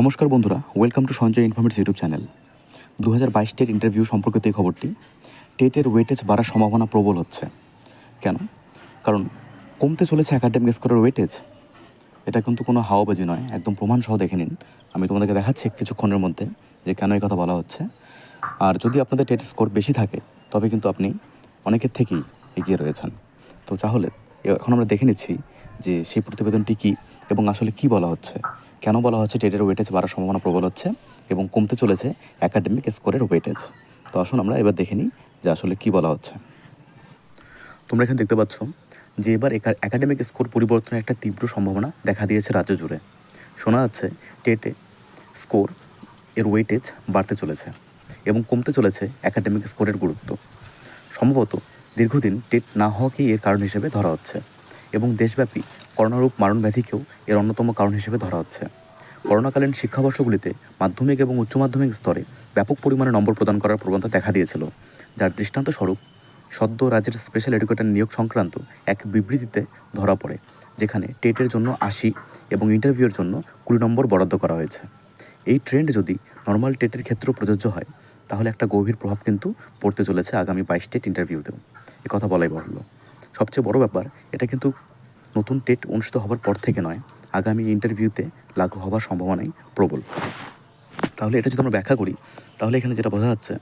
নমস্কার বন্ধুরা welcome to Sanjay informative YouTube channel. দু হাজার বাইশ টেট ইন্টারভিউ সম্পর্কিত এই খবরটি টেটের ওয়েটেজ বাড়ার সম্ভাবনা প্রবল হচ্ছে। কেন? কারণ কমতে চলেছে একাডেমিক স্কোরের ওয়েটেজ এটা কিন্তু কোনো হাওয়াবাজি নয়, একদম প্রমাণ সহ দেখে নিন। আমি তোমাদেরকে দেখাচ্ছি কিছুক্ষণের মধ্যে যে কেন এই কথা বলা হচ্ছে। আর যদি আপনাদের টেট স্কোর বেশি থাকে, তবে কিন্তু আপনি অনেকের থেকেই এগিয়ে রয়েছেন। তো তাহলে, এখন আমরা দেখে নিচ্ছি যে সেই প্রতিবেদনটি কী এবং আসলে কি বলা হচ্ছে। কেন বলা হচ্ছে টেটের ওয়েটেজ বাড়ার সম্ভাবনা প্রবল হচ্ছে এবং কমতে চলেছে একাডেমিক স্কোরের ওয়েটেজ তো আসুন আমরা এবার দেখে নিই যে আসলে কি বলা হচ্ছে। তোমরা এখানে দেখতে পাচ্ছ যে এবার একাডেমিক স্কোর পরিবর্তনের একটা তীব্র সম্ভাবনা দেখা দিয়েছে রাজ্য জুড়ে। শোনা যাচ্ছে টেটে স্কোর এর ওয়েটেজ বাড়তে চলেছে এবং কমতে চলেছে একাডেমিক স্কোরের গুরুত্ব। সম্ভবত দীর্ঘদিন টেট না হওয়াকেই এর কারণ হিসেবে ধরা হচ্ছে এবং দেশব্যাপী করোনারূপ মারণ ব্যাধিকেও এর অন্যতম কারণ হিসেবে ধরা হচ্ছে। করোনাকালীন শিক্ষাবর্ষগুলিতে মাধ্যমিক এবং উচ্চ মাধ্যমিক স্তরে ব্যাপক পরিমাণে নম্বর প্রদান করার প্রবণতা দেখা দিয়েছিল, যার দৃষ্টান্ত স্বরূপ সদ্য রাজ্যের স্পেশাল এডুকেটর নিয়োগ সংক্রান্ত এক বিবৃতিতে ধরা পড়ে, যেখানে টেটের জন্য আশি এবং ইন্টারভিউয়ের জন্য কুড়ি নম্বর বরাদ্দ করা হয়েছে। এই ট্রেন্ড যদি নর্মাল টেটের ক্ষেত্রেও প্রযোজ্য হয়, তাহলে একটা গভীর প্রভাব কিন্তু পড়তে চলেছে আগামী বাইশ টেট ইন্টারভিউতেও কথা বলাই বাহুল্য। সবচেয়ে বড় ব্যাপার, এটা কিন্তু নতুন টেট অনুষ্ঠিত হবার পর থেকে নয় আগামী ইন্টারভিউতে লাগু হওয়ার সম্ভাবনাই প্রবল। তাহলে এটা যদি আমরা ব্যাখ্যা করি, তাহলে এখানে যেটা বোঝা যাচ্ছে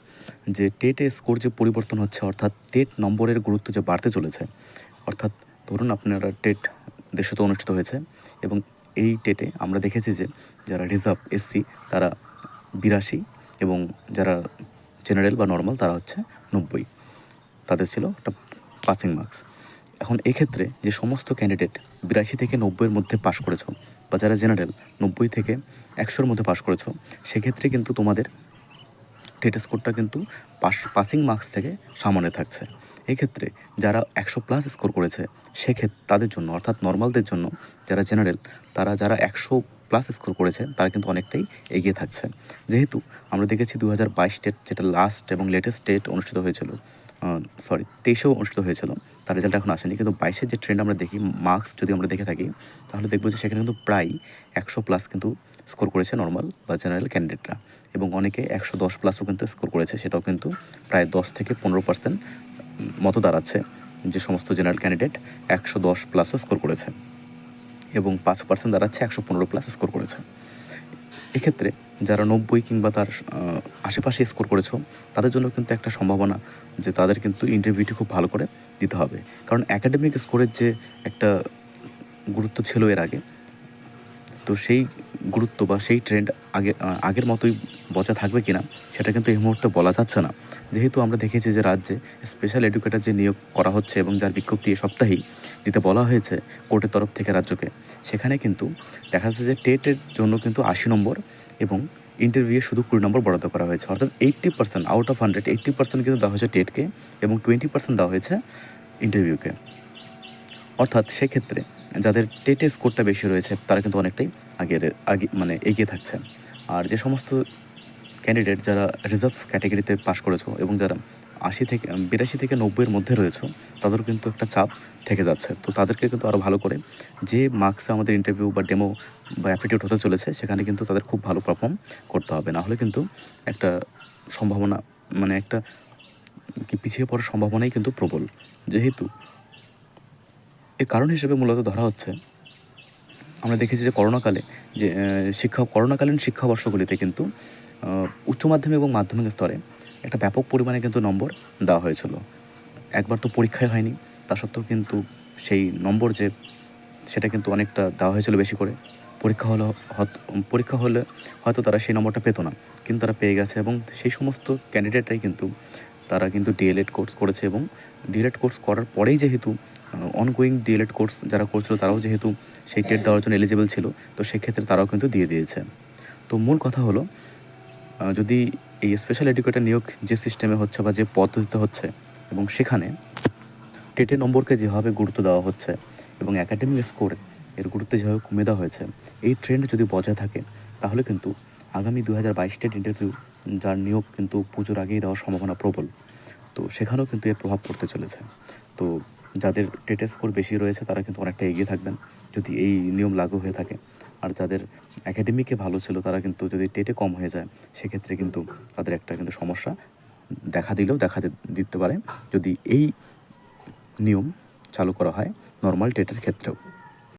যে টেটে স্কোর যে পরিবর্তন হচ্ছে, অর্থাৎ টেট নম্বরের গুরুত্ব যে বাড়তে চলেছে, অর্থাৎ ধরুন আপনারা টেট দেশত অনুষ্ঠিত হয়েছে এবং এই টেটে আমরা দেখেছি যে যারা রিজার্ভ এসসি তারা বিরাশি এবং যারা জেনারেল বা নর্মাল তারা হচ্ছে নব্বই। তাদের ছিল একটা পাসিং মার্কস এখন এক্ষেত্রে যে সমস্ত ক্যান্ডিডেট বিরাশি থেকে নব্বইয়ের মধ্যে পাশ করেছ বা যারা জেনারেল নব্বই থেকে একশোর মধ্যে পাশ করেছ, সেক্ষেত্রে কিন্তু তোমাদের টেট স্কোরটা কিন্তু পাস পাসিং মার্কস থেকে সামনে থাকছে। এক্ষেত্রে যারা একশো প্লাস স্কোর করেছে, সেক্ষেত্রে তাদের জন্য, অর্থাৎ নর্মালদের জন্য, যারা জেনারেল তারা যারা একশো প্লাস স্কোর করেছে, তারা কিন্তু অনেকটাই এগিয়ে থাকছে। যেহেতু আমরা দেখেছি দু হাজার বাইশ টেট যেটা লাস্ট এবং লেটেস্ট টেট অনুষ্ঠিত হয়েছিল সরি তেইশেও অনুষ্ঠিত হয়েছিল। তার রেজাল্ট এখন আসেনি। কিন্তু বাইশের যে ট্রেন্ড আমরা দেখি মার্কস যদি আমরা দেখে থাকি, তাহলে দেখব যে সেখানে কিন্তু প্রায় একশো প্লাস কিন্তু স্কোর করেছে নর্মাল বা জেনারেল ক্যান্ডিডেটরা এবং অনেকে একশো দশ প্লাসও কিন্তু স্কোর করেছে। সেটাও কিন্তু প্রায় দশ থেকে পনেরো পার্সেন্ট মতো দাঁড়াচ্ছে যে সমস্ত জেনারেল ক্যান্ডিডেট একশো দশ প্লাসও স্কোর করেছে। এবং পাঁচ পার্সেন্ট দাঁড়াচ্ছে একশো পনেরো প্লাস স্কোর করেছে। এক্ষেত্রে যারা নব্বই কিংবা তার আশেপাশে স্কোর করেছ, তাদের জন্য কিন্তু একটা সম্ভাবনা যে তাদের কিন্তু ইন্টারভিউটি খুব ভালো করে দিতে হবে। কারণ একাডেমিক স্কোরের যে একটা গুরুত্ব ছিল এর আগে, তো সেই গুরুত্ব বা সেই ট্রেন্ড আগে আগের মতোই বজায় থাকবে কিনা, সেটা কিন্তু এই মুহূর্তে বলা যাচ্ছে না। যেহেতু আমরা দেখেছি যে রাজ্যে স্পেশাল এডুকেটর যে নিয়োগ করা হচ্ছে এবং যার বিজ্ঞপ্তি এ সপ্তাহেই দিতে বলা হয়েছে কোর্টের তরফ থেকে রাজ্যকে, সেখানে কিন্তু দেখা যাচ্ছে যে টেটের জন্য কিন্তু আশি নম্বর এবং ইন্টারভিউ শুধু কুড়ি নম্বর বরাদ্দ করা হয়েছে। অর্থাৎ eighty percent out of hundred eighty percent কিন্তু দেওয়া হয়েছে টেটকে এবং টোয়েন্টি পার্সেন্ট দেওয়া হয়েছে ইন্টারভিউকে অর্থাৎ সেক্ষেত্রে যাদের টেটে স্কোরটা বেশি রয়েছে, তারা কিন্তু অনেকটাই আগে আগে মানে এগিয়ে থাকছে। আর যে সমস্ত ক্যান্ডিডেট যারা রিজার্ভ ক্যাটাগরিতে পাশ করেছ এবং যারা আশি থেকে, বিরাশি থেকে নব্বইয়ের মধ্যে রয়েছে তাদের কিন্তু একটা চাপ থেকে যাচ্ছে। তো তাদেরকে কিন্তু আরও ভালো করে যে মার্কসে আমাদের ইন্টারভিউ বা ডেমো বা অ্যাপটিটিউড হতে চলেছে, সেখানে কিন্তু তাদের খুব ভালো পারফর্ম করতে হবে। না হলে কিন্তু একটা সম্ভাবনা মানে একটা কি পিছিয়ে পড়ার সম্ভাবনাই কিন্তু প্রবল। যেহেতু এর কারণ হিসেবে মূলত ধরা হচ্ছে, আমরা দেখেছি যে করোনাকালে যে শিক্ষা, করোনাকালীন শিক্ষাবর্ষগুলিতে কিন্তু উচ্চ মাধ্যমিক এবং মাধ্যমিক স্তরে একটা ব্যাপক পরিমাণে কিন্তু নম্বর দেওয়া হয়েছিল। একবার তো পরীক্ষায় হয়নি, তা সত্ত্বেও কিন্তু সেই নম্বর যে, সেটা কিন্তু অনেকটা দেওয়া হয়েছিল বেশি করে। পরীক্ষা হলো পরীক্ষা হলে হয়তো তারা সেই নম্বরটা পেতো না, কিন্তু তারা পেয়ে গেছে এবং সেই সমস্ত ক্যান্ডিডেটরাই কিন্তু, তারা কিন্তু ডিএলএড কোর্স করেছে এবং ডিএলএড কোর্স করার পরেই যেহেতু অনগোয়িং ডিএলএড কোর্স যারা করছিল তারাও যেহেতু সেই টেট দেওয়ার জন্য এলিজিবল ছিল, তো সেক্ষেত্রে তারাও কিন্তু দিয়ে দিয়েছে। তো মূল কথা হলো যদি এই স্পেশাল এডুকেটর নিয়োগ যে সিস্টেমে হচ্ছে বা যে পদ্ধতিতে হচ্ছে এবং সেখানে টেটের নম্বরকে যেভাবে গুরুত্ব দেওয়া হচ্ছে এবং একাডেমিক স্কোর এর গুরুত্ব যেভাবে কমে দেওয়া হয়েছে, এই ট্রেন্ড যদি বজায় থাকে, তাহলে কিন্তু আগামী দু হাজার বাইশ টেট ইন্টারভিউ যার নিয়োগ কিন্তু পুজোর আগেই দেওয়ার সম্ভাবনা প্রবল। তো সেখানেও কিন্তু এর প্রভাব পড়তে চলেছে। তো যাদের টেটের স্কোর বেশি রয়েছে, তারা কিন্তু অনেকটা এগিয়ে থাকবেন যদি এই নিয়ম লাগু হয়ে থাকে। আর যাদের অ্যাকাডেমিকে ভালো ছিল, তারা কিন্তু যদি টেটে কম হয়ে যায়, সেক্ষেত্রে কিন্তু তাদের একটা কিন্তু সমস্যা দেখা দিলেও দেখা দিতে পারে। যদি এই নিয়ম চালু করা হয় নর্মাল টেটের ক্ষেত্রেও।